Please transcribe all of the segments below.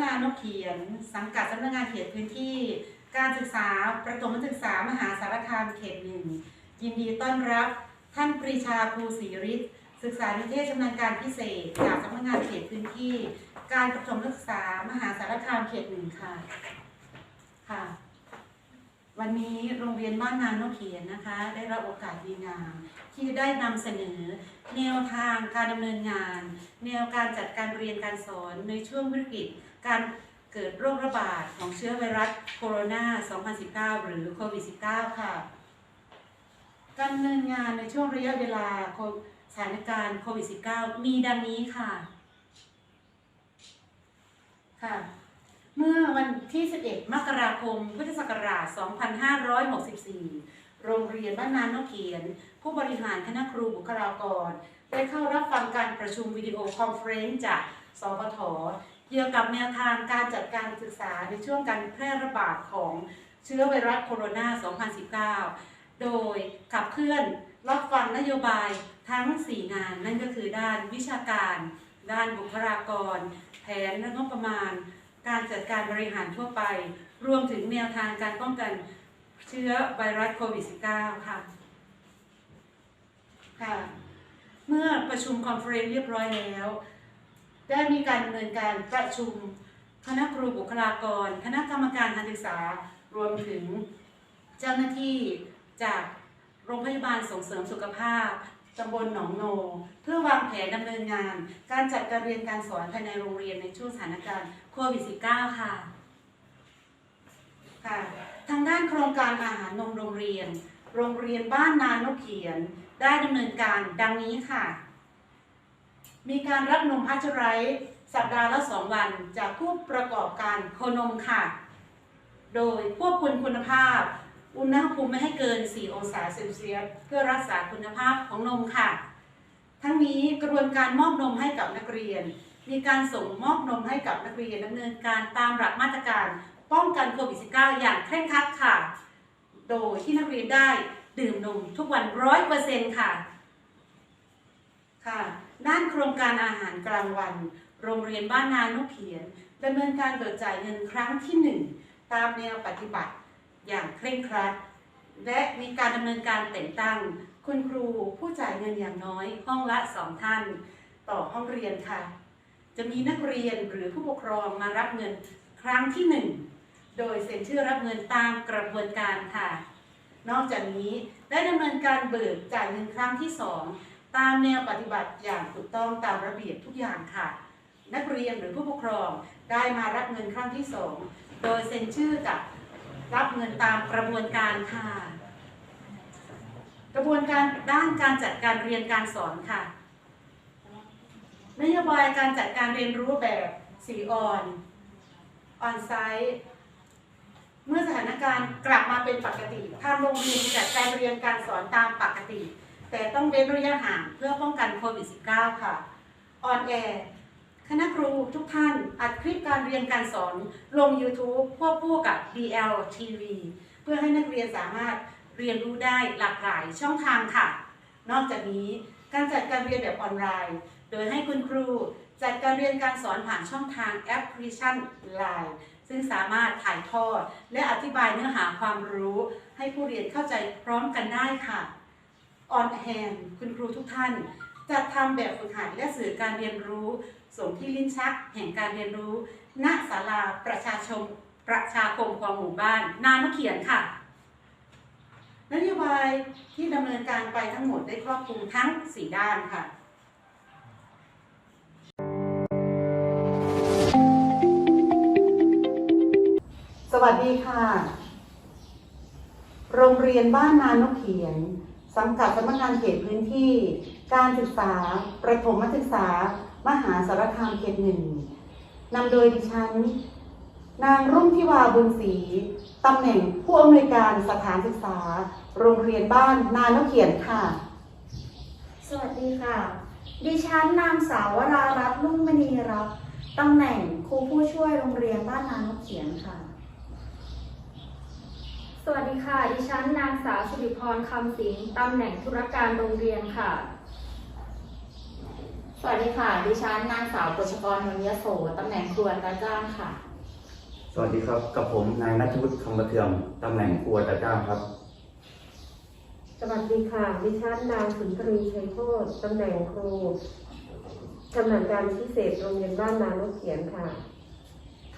นบ้านนานกเขียน สังกัดสำนักงานเขตพื้นที่ การศึกษาประถมศึกษามหาสารคามเขตหนึ่งยินดีต้อนรับท่านปรีชาภูศรีฤทธิ์ศึกษานิเทศชำนาญการพิเศษ จากสำนักงานเขตพื้นที่ การประถมศึกษามหาสารคามเขตหนึ่งค่ะค่ะ วันนี้โรงเรียนบ้านนานกเขียนนะคะ ได้รับโอกาสดีงามที่ได้นำเสนอ แนวทางการดำเนินงาน แนวการจัดการเรียนการสอนในช่วงวิกฤต การเกิดโรคระบาดของเชื้อไวรัสโคโรนา 2019 หรือโควิด -19 ค่ะ การดำเนินงานในช่วงระยะเวลาสถานการณ์โควิด -19 มีดังนี้ค่ะ ค่ะ เมื่อวันที่ 11 มกราคม พุทธศักราช 2564 โรงเรียนบ้านนานกเขียน ผู้บริหารคณะครูบุคลากร ได้เข้ารับฟังการประชุมวิดีโอคอนเฟรนซ์จากสปท เกี่ยวกับแนวทางการจัดการศึกษาในช่วงการแพร่ระบาดของเชื้อไวรัสโคโรนา 2019 โดยขับเคลื่อนรับฟังนโยบายทั้ง 4 งาน นั่นก็คือด้านวิชาการ ด้านบุคลากร แผนและงบประมาณ การจัดการบริหารทั่วไป รวมถึงแนวทางการป้องกันเชื้อไวรัสโควิด -19 ค่ะค่ะ เมื่อประชุมคอนเฟอเรนซ์เรียบร้อยแล้ว ได้มีการดำเนินการประชุมคณะครูบุคลากร คณะกรรมการการศึกษารวมถึงเจ้าหน้าที่จากโรงพยาบาลส่งเสริมสุขภาพตำบลหนองโน เพื่อวางแผนดำเนินงาน การจัดการเรียนการสอนภายในโรงเรียนในช่วงสถานการณ์โควิด -19 ค่ะค่ะ ทางด้านโครงการอาหารนมโรงเรียน โรงเรียนบ้านนานกเขียน ได้ดำเนินการดังนี้ค่ะ มีการรับนมพัชไรส์สัปดาห์ละสองวันจากผู้ประกอบการโคนมค่ะ โดยควบคุมคุณภาพ อุณหภูมิไม่ให้เกิน 4 องศาเซลเซียสเพื่อรักษาคุณภาพของนมค่ะ ทั้งนี้กระบวนการมอบนมให้กับนักเรียน มีการส่งมอบนมให้กับนักเรียนดำเนินการตามหลักมาตรการป้องกันโควิด -19 อย่างเคร่งครัดค่ะ โดยที่นักเรียนได้ดื่มนมทุกวันร้อยเปอร์เซ็นต์ค่ะ ค่ะ ด้านโครงการอาหารกลางวัน โรงเรียนบ้านนานกเขียนดำเนินการเบิกจ่ายเงินครั้งที่หนึ่งตามแนวปฏิบัติอย่างเคร่งครัด และมีการดำเนินการแต่งตั้ง คุณครูผู้จ่ายเงินอย่างน้อยห้องละสองท่าน ต่อห้องเรียนค่ะ จะมีนักเรียนหรือผู้ปกครองมารับเงินครั้งที่หนึ่งโดยเซ็นชื่อรับเงินตามกระบวนการค่ะ นอกจากนี้ได้ดำเนินการเบิกจ่ายเงินครั้งที่สอง ตามแนวปฏิบัติอย่างถูกต้องตามระเบียบทุกอย่างค่ะ นักเรียนหรือผู้ปกครองได้มารับเงินครั้งที่สองโดยเซ็นชื่อกับรับเงินตามกระบวนการค่ะ กระบวนการด้านการจัดการเรียนการสอนค่ะนโยบายการจัดการเรียนรู้แบบสีออนออนไซต์เมื่อสถานการณ์กลับมาเป็นปกติทางโรงเรียนจัดการเรียนการสอนตามปกติ แต่ต้องเว้นระยะห่างเพื่อป้องกันโควิด -19 ค่ะ ออนแอร์คณะครูทุกท่านอัดคลิปการเรียนการสอนลง YouTube ควบคู่กับ BL TV เพื่อให้นักเรียนสามารถเรียนรู้ได้หลากหลายช่องทางค่ะ นอกจากนี้การจัดการเรียนแบบออนไลน์ โดยให้คุณครูจัดการเรียนการสอนผ่านช่องทางแอปพลิเคชัน Line ซึ่งสามารถถ่ายทอด และอธิบายเนื้อหาความรู้ ให้ผู้เรียนเข้าใจพร้อมกันได้ค่ะ ออนแฮนคุณครูทุกท่านจัดทำแบบฝึกหัดและสื่อการเรียนรู้ส่งที่ลิ้นชักแห่งการเรียนรู้ ณศาลาประชาชนประชาคมของหมู่บ้าน นามเขียนค่ะนโยบายที่ดำเนินการไปทั้งหมดได้ครอบคลุมทั้ง 4 ด้านค่ะสวัสดีค่ะ โรงเรียนบ้านนานกเขียน สังกัดสำนักงานเขตพื้นที่ การศึกษา ประถมศึกษา มหาสารคามเขตหนึ่งนำโดยดิฉัน นางรุ่งทิวาบุญศรีตำแหน่งผู้อำนวยการสถานศึกษา โรงเรียนบ้านนานเขียนค่ะ สวัสดีค่ะ ดิฉันนางสาววรารัตน์ลุ่งมณีรักษ์ตำแหน่งครูผู้ช่วยโรงเรียนบ้านนานกเขียนค่ะ วัสดีค่ะ ดิฉันนางสาวสิริพรคำสิงตำแหน่งธุรการโรงเรียนค่ะ สวัสดีค่ะ ดิฉันนางสาวกฤชกรนนยโสตำแหน่งครัวตาจ้างค่ะ สวัสดีครับ กับผมนายนัทวุฒิคำประเทืองตำแหน่งครัวตาจ้างครับ สวัสดีค่ะ ดิฉันนางสุนทรีชัยโคตรตำแหน่งครูชำนาญการพิเศษโรงเรียนบ้านนานกเขียนค่ะ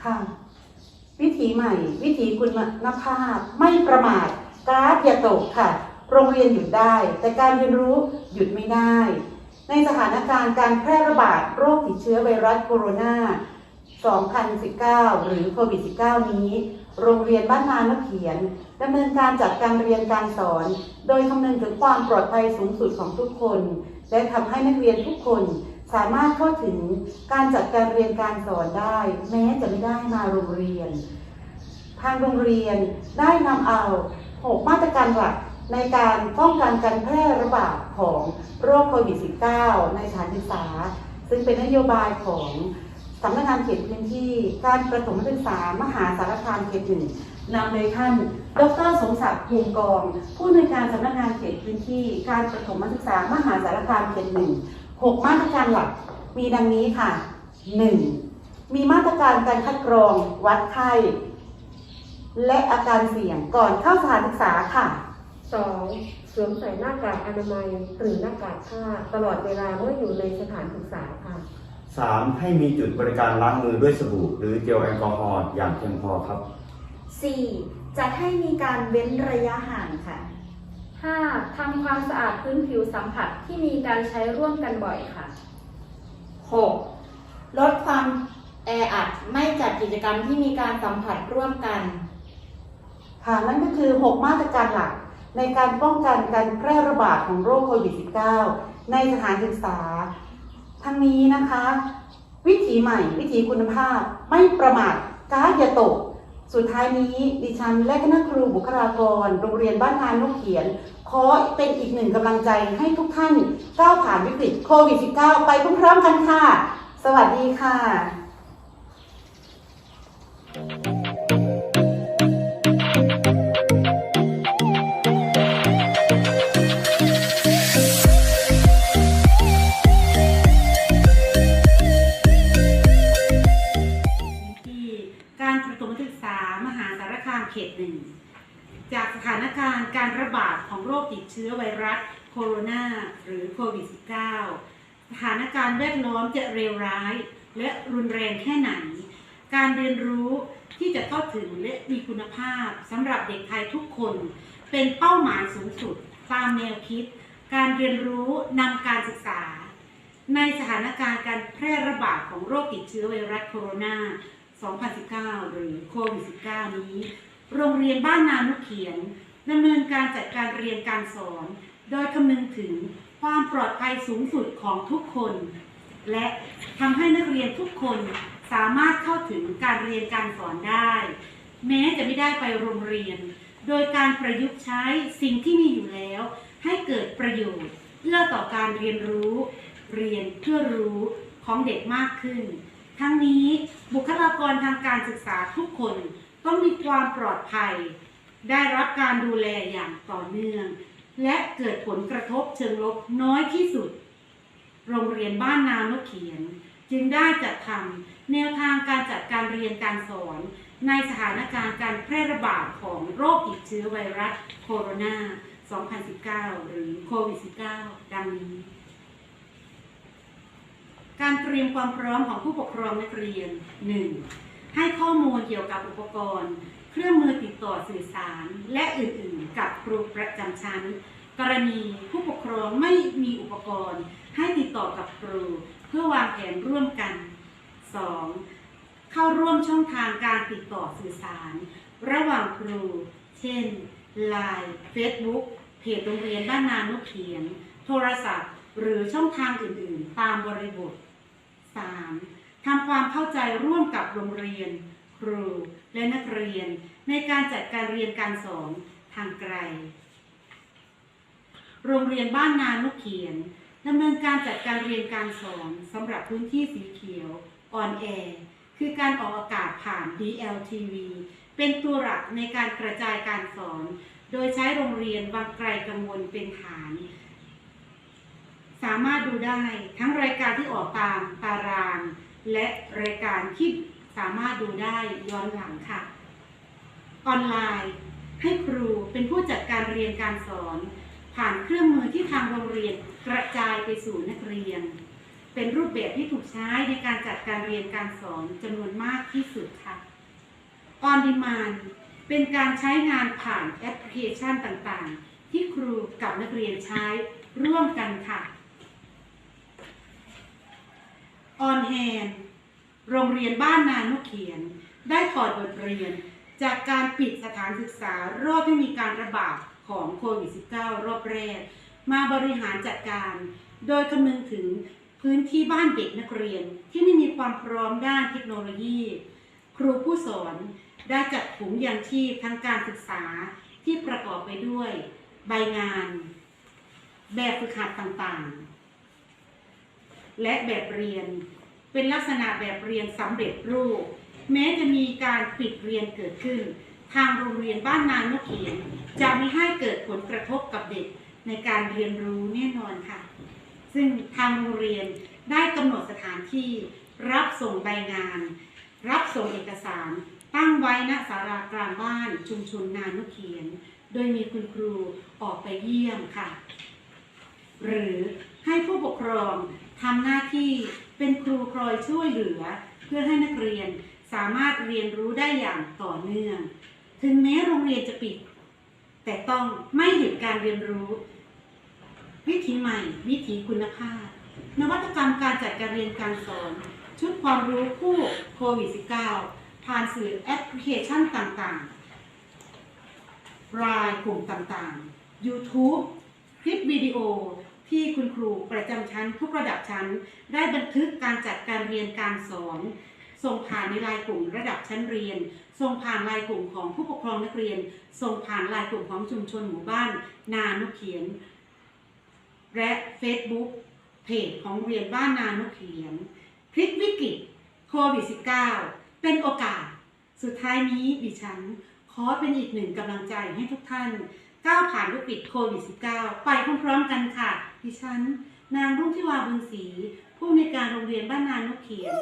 ค่ะ วิถีใหม่ วิถีคุณภาพ ไม่ประมาทการ์ดอย่าตกค่ะ โรงเรียนหยุดได้ แต่การเรียนรู้หยุดไม่ได้ ในสถานการณ์การแพร่ระบาดโรคติดเชื้อไวรัสโคโรนา 2019 หรือโควิด -19 นี้ โรงเรียนบ้านนานกเขียนดำเนินการจัดการเรียนการสอน โดยคำนึงถึงความปลอดภัยสูงสุดของทุกคน และทำให้นักเรียนทุกคน สามารถเข้าถึงการจัดการเรียนการสอนได้ แม้จะไม่ได้มาโรงเรียน ทางโรงเรียนได้นำเอา 6 มาตรการหลักในการป้องกันการแพร่ระบาดของโรคโควิด -19 ในสถานศึกษา ซึ่งเป็นนโยบายของสำนักงานเขตพื้นที่ การประถมศึกษามหาสารคามเขตหนึ่งนำโดยท่าน ดรสมศักดิ์ภูมิกอง ผู้อำนวยการสำนักงานเขตพื้นที่ การประถมศึกษามหาสารคามเขตหนึ่ง หกมาตรการหลักมีดังนี้ค่ะ 1. มีมาตรการการคัดกรองวัดไข้และอาการเสี่ยงก่อนเข้าสถานศึกษาค่ะ 2. สวมใส่หน้ากากอนามัยหรือหน้ากากผ้าตลอดเวลาเมื่ออยู่ในสถานศึกษาค่ะ 3. ให้มีจุดบริการล้างมือด้วยสบู่หรือเจลแอลกอฮอล์อย่างเพียงพอครับ 4. จัดให้มีการเว้นระยะห่างค่ะ 5. ทำความสะอาดพื้นผิวสัมผัสที่มีการใช้ร่วมกันบ่อยค่ะ 6. ลดความแออัดไม่จัดกิจกรรมที่มีการสัมผัสร่วมกัน ค่ะนั่นก็คือ 6 มาตรการหลัก ในการป้องกันการแพร่ระบาดของโรคโควิด -19 ในสถานศึกษา ทั้งนี้นะคะ วิถีใหม่ วิถีคุณภาพไม่ประมาทการดอย่าตก สุดท้ายนี้ดิฉันและคณะครูบุคลากร โรงเรียนบ้านนานลูกเขียน ขอเป็นอีกหนึ่งกำลังใจให้ทุกท่านก้าวผ่านวิกฤตโควิด -19 ไปพร้อมๆกันค่ะ สวัสดีค่ะ ร้าย และรุนแรงแค่ไหน การเรียนรู้ที่จะเข้าถึงและมีคุณภาพสำหรับเด็กไทยทุกคน เป็นเป้าหมายสูงสุดตามแนวคิด การเรียนรู้นำการศึกษา ในสถานการณ์การแพร่ระบาดของโรคติดเชื้อไวรัสโคโรนา 2019 หรือโควิด -19 นี้ โรงเรียนบ้านนานุเขียนดำเนินการจัดการเรียนการสอน โดยคำนึงถึงความปลอดภัยสูงสุดของทุกคน และทำให้นักเรียนทุกคนสามารถเข้าถึงการเรียนการสอนได้ แม้จะไม่ได้ไปโรงเรียน โดยการประยุกต์ใช้สิ่งที่มีอยู่แล้ว ให้เกิดประโยชน์เพื่อต่อการเรียนรู้ เรียนเพื่อรู้ของเด็กมากขึ้น ทั้งนี้บุคลากรทางการศึกษาทุกคนต้องมีความปลอดภัย ได้รับการดูแลอย่างต่อเนื่อง และเกิดผลกระทบเชิงลบน้อยที่สุด โรงเรียนบ้านนานเขียน จึงได้จัดทำแนวทางการจัดการเรียนการสอน ในสถานการณ์การแพร่ระบาดของโรคติดเชื้อไวรัสโคโรนา 2019 หรือโควิด -19 ดังนี้ การเตรียมความพร้อมของผู้ปกครองนักเรียน 1. ให้ข้อมูลเกี่ยวกับอุปกรณ์ เครื่องมือติดต่อสื่อสาร และอื่นๆ กับครูประจำชั้น กรณีผู้ปกครองไม่มีอุปกรณ์ ให้ติดต่อกับครู เพื่อวางแผนร่วมกัน 2. เข้าร่วมช่องทางการติดต่อสื่อสาร ระหว่างครู เช่น Line Facebook เพจโรงเรียนบ้านนานุเขียน โทรศัพท์ หรือช่องทางอื่น ๆ ตามบริบท 3. ทำความเข้าใจร่วมกับโรงเรียน ครู และนักเรียน ในการจัดการเรียนการสอนทางไกล โรงเรียนบ้านนานุเขียน ดำเนินการจัดการเรียนการสอนสำหรับพื้นที่สีเขียว on air คือการออกอากาศผ่าน DLTV เป็นตัวหลักในการกระจายการสอน โดยใช้โรงเรียนวังไกลกังวลเป็นฐาน สามารถดูได้ทั้งรายการที่ออกตามตาราง และรายการที่สามารถดูได้ย้อนหลังค่ะ ออนไลน์ ให้ครูเป็นผู้จัดการเรียนการสอน ผ่านเครื่องมือที่ทางโรงเรียนกระจายไปสู่นักเรียน เป็นรูปแบบที่ถูกใช้ในการจัดการเรียนการสอนจำนวนมากที่สุดค่ะ On Demand เป็นการใช้งานผ่านแอปพลิเคชันต่างๆ ที่ครูกับนักเรียนใช้ร่วมกันค่ะ On Hand โรงเรียนบ้านนานกเขียน ได้ถอดบทเรียน จากการปิดสถานศึกษารอบที่มีการระบาด ของโควิด -19 รอบแรก มาบริหารจัดการ โดยคำนึงถึงพื้นที่บ้านเด็กนักเรียนที่ไม่มีความพร้อมด้านเทคโนโลยี ครูผู้สอนได้จัดถุงยางชีพทางการศึกษาที่ประกอบไปด้วย ใบงาน แบบฝึกหัดต่างๆ และแบบเรียนเป็นลักษณะแบบเรียนสำเร็จรูป แม้จะมีการปิดเรียนเกิดขึ้น ทางโรงเรียนบ้านนานนกเขียน จะไม่ให้เกิดผลกระทบกับเด็กในการเรียนรู้แน่นอนค่ะ ซึ่งทางโรงเรียนได้กำหนดสถานที่ รับส่งใบงาน รับส่งเอกสาร ตั้งไว้ณศาลากลางบ้านชุมชนนานกเขียน โดยมีคุณครูออกไปเยี่ยมค่ะ หรือให้ผู้ปกครองทำหน้าที่เป็นครูคอยช่วยเหลือ เพื่อให้นักเรียนสามารถเรียนรู้ได้อย่างต่อเนื่อง ถึงแม้โรงเรียนจะปิด แต่ต้องไม่หยุดการเรียนรู้ วิธีใหม่ วิธีคุณภาพ นวัตกรรมการจัดการเรียนการสอน ชุดความรู้คู่โควิด -19 ผ่านสื่อแอปพลิเคชันต่างๆ รายกลุ่มต่างๆ YouTube คลิปวิดีโอที่คุณครูประจำชั้นทุกระดับชั้น ได้บันทึกการจัดการเรียนการสอน ส่งผ่านในไลน์กลุ่มระดับชั้นเรียน ส่งผ่านลน์กลุ่มของผู้ปกครองนักเรียน ส่งผ่านลน์กลุ่มของชุมชนหมู่บ้าน นานกเขียน และ Facebook เพจของเรียนบ้านนานกเขียนพลิกวิกฤตโควิด -19 เป็นโอกาส สุดท้ายนี้ดิฉัน ขอเป็นอีกหนึ่งกำลังใจให้ทุกท่าน ก้าวผ่านวิกฤตโควิด -19 ไปพร้อมๆกันค่ะ ดิฉัน นางรุ่งทิวาบุญศรีผู้อำนการโรงเรียนบ้านนานกเขียน